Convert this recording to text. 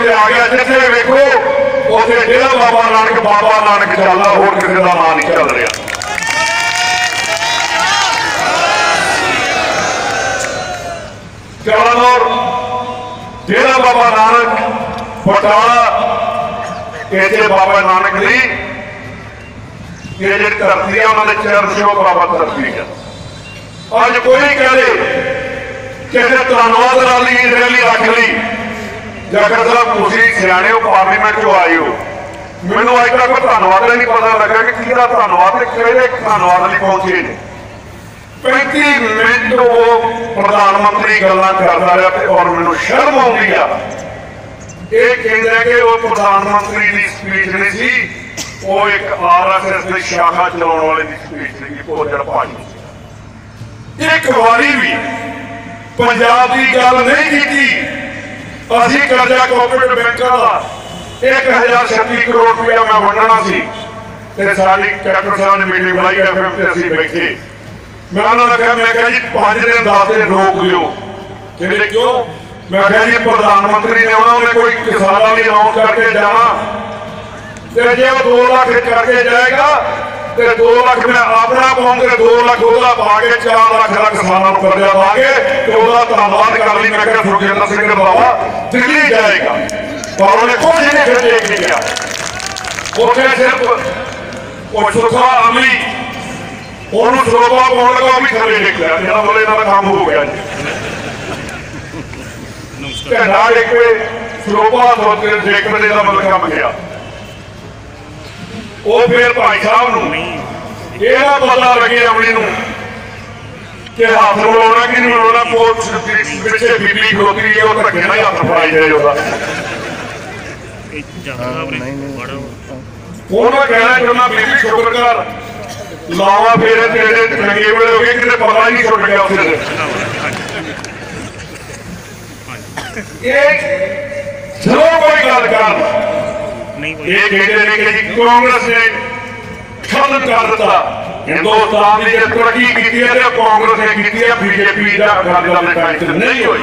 ਉੱਤੇ ਆ ਗਿਆ, ਜਿੱਥੇ ਵੇਖੋ, ਉੱਥੇ ਜਿਹੜਾ ਬਾਬਾ ਨਾਨਕ ਬਾਬਾ ਨਾਨਕ ਚੱਲਦਾ, ਹੋਰ ਕਿਸੇ ਦਾ ਨਾਂ ਨਹੀਂ ਚੱਲ ਰਿਹਾ। ਚੌਲਾਨੌਰ ਜਿਹੜਾ ਬਾਬਾ ਨਾਨਕ ਬਟਾਲਾ ਇਹ ਜੇ ਬਾਬਾ ਨਾਨਕ ਦੀ, ਇਹ ਜਿਹੜੀ ਧਰਤੀ ਆ, ਉਹਨਾਂ ਦੇ ਚਰਨ ਛੋਹ ਬਾਬਾ ਧਰਤੀ ਆ। ਅੱਜ ਕੋਈ ਕਹੇ ਕਿਸੇ ਧੰਨਵਾਦ ਰੈਲੀ ਰੈਲੀ ਰੱਖ ਲਈ। ਜਗਤ ਸਾਹਿਬ, ਤੁਸੀਂ ਸਿਆਣੇ ਹੋ, ਪਾਰਲੀਮੈਂਟ ਚੋਂ ਆਏ ਹੋ। ਮੈਨੂੰ ਅੱਜ ਤੱਕ ਧੰਨਵਾਦ ਹੀ ਨਹੀਂ ਪਤਾ ਲੱਗਾ ਕਿ ਕਿਹਦਾ ਧੰਨਵਾਦ ਤੇ ਕਿਹੜੇ ਧੰਨਵਾਦ ਲਈ ਪਹੁੰਚੇ ਨੇ। 35 ਮਿੰਟ ਉਹ ਪ੍ਰਧਾਨ ਮੰਤਰੀ ਗੱਲਾਂ ਕਰਦਾ ਰਿਹਾ ਤੇ ਔਰ ਮੈਨੂੰ ਸ਼ਰਮ ਆਉਂਦੀ ਆ। ਇਹ ਕਹਿੰਦਾ ਕਿ ਉਹ ਪ੍ਰਧਾਨ ਮੰਤਰੀ ਦੀ ਸਪੀਚ ਨਹੀਂ ਸੀ, ਉਹ ਇੱਕ ਆਰਐਸਐਸ ਦੀ ਸ਼ਾਖਾ ਚਲਾਉਣ ਵਾਲੇ ਦੀ ਸਪੀਚ ਸੀ ਭੋਜੜ ਭਾਜੀ ਇੱਕ ਵਾਰੀ ਵੀ ਪੰਜਾਬ ਦੀ ਗੱਲ ਨਹੀਂ ਕੀਤੀ। ਅਸੀਂ ਕਰਜ਼ਾ ਕੋਆਪਰੇਟਿਵ ਬੈਂਕਾਂ ਦਾ 1036 ਕਰੋੜ ਰੁਪਇਆ ਮੈਂ ਵੰਡਣਾ ਸੀ ਤੇ ਸਾਡੀ ਕੈਪਟਨ ਸਾਹਿਬ ਨੇ ਮੀਟਿੰਗ ਬੁਲਾਈ ਐਫਐਮ ਤੇ ਅਸੀਂ ਬੈਠੇ। ਮੈਂ ਉਹਨਾਂ ਨੂੰ ਕਿਹਾ, ਮੈਂ ਕਿਹਾ ਜੀ 5 ਦਿਨ 10 ਦਿਨ ਰੋਕ ਲਿਓ ਕਹਿੰਦੇ, ਕਿਉਂ? ਮੈਂ ਕਿਹਾ ਜੀ, ਪ੍ਰਧਾਨ ਮੰਤਰੀ ਨੇ ਆਉਣਾ ਨੇ ਕੋਈ ਕਿਸਾਨਾਂ ਲਈ ਅਨਾਉਂਸ ਕਰਕੇ ਜਾਣਾ। ਤੇ ਜੇ ਉਹ 2 ਲੱਖ ਕਰਕੇ ਜਾਏਗਾ ਤੇ 2 ਲੱਖ ਮੈਂ ਆਪਣਾ ਪਾਉਂਗੇ 2 ਲੱਖ ਉਹਦਾ ਪਾ ਕੇ 4 ਲੱਖ ਦਾ ਕਿਸਾਨਾਂ ਨੂੰ ਕਰਜ਼ਾ ਦਾਂਗੇ ਤੇ ਉਹਦਾ ਧੰਨਵਾਦ ਕਰ ਲਈ। ਮੈਂ ਕਿਹਾ ਸੁਖਜਿੰਦਰ ਸਿੰਘ ਰੰਧਾਵਾ ਦਿੱਲੀ ਜਾਏਗਾ। ਪਰ ਉਹਨੇ ਕੁਝ ਨਹੀਂ ਫਿਰ ਦੇਖ ਉੱਥੇ ਸਿਰਫ ਉਹ ਸੁਖਾ ਅਮਲੀ ਉਹਨੂੰ ਸਰੋਪਾ ਪਾਉਣ ਲੱਗਾ ਉਹ ਵੀ ਥੱਲੇ ਡਿੱਗਿਆ। ਜਿਹੜਾ ਬੋਲੇ ਇਹਨਾਂ ਦਾ ਕੰਮ ਹੋ ਗਿਆ ਜੀ। ਝੰਡਾ ਡਿੱਗ ਪਏ ਸਰੋਪਾ ਸੋਤੇ ਦੇਖਣ ਦਾ ਮਤਲਬ ਕੰਮ ਗਿਆ। ਉਹ ਫਿਰ ਭਾਈ ਸਾਹਿਬ ਨੂੰ ਇਹ ਨਾ ਪਤਾ ਲੱਗੇ ਅਮਲੀ ਨੂੰ ਕਿ ਹੱਥ ਮਿਲਾਉਣਾ ਕਿ ਨਹੀਂ ਮਿਲਾਉਣਾ ਦੀ ਪਿੱਛੇ ਬੀਬੀ ਖਲੋਤੀ ਹੈ ਉਹ ਧੱਕੇ ਨਾਲ ਹੀ ਹੱਥ ਫੜਾਈ ਜਾਏ ਉਹਦਾ। ਇਹ ਬੜਾ ਉਹਨਾਂ ਕਹਿਣਾ ਕਿ ਮੈਂ ਬੀਬੀ ਸ਼ੁਕਰ ਕਰ ਲਾਵਾ ਫੇਰੇ ਤੇਰੇ ਚੰਗੇ ਵੇਲੇ ਹੋ ਗਏ ਕਿਤੇ ਪਤਾ ਹੀ ਨਹੀਂ ਛੁੱਟ ਗਿਆ ਉੱਥੇ। ਦੇ ਇਹ ਨਹੀਂ ਕੋਈ ਇਹ ਕਹਿੰਦੇ ਨੇ ਕਿ ਜੀ ਕਾਂਗਰਸ ਨੇ ਖਤਮ ਕਰ ਦਿੱਤਾ। ਹਿੰਦੁਸਤਾਨ ਦੀ ਜੇ ਤਰੱਕੀ ਕੀਤੀ ਹੈ ਤੇ ਕਾਂਗਰਸ ਨੇ ਕੀਤੀ ਹੈ, ਬੀਜੇਪੀ ਦਾ ਅਕਾਲੀ ਦਲ ਦੇ ਟਾਈਮ ਨਹੀਂ ਹੋਈ।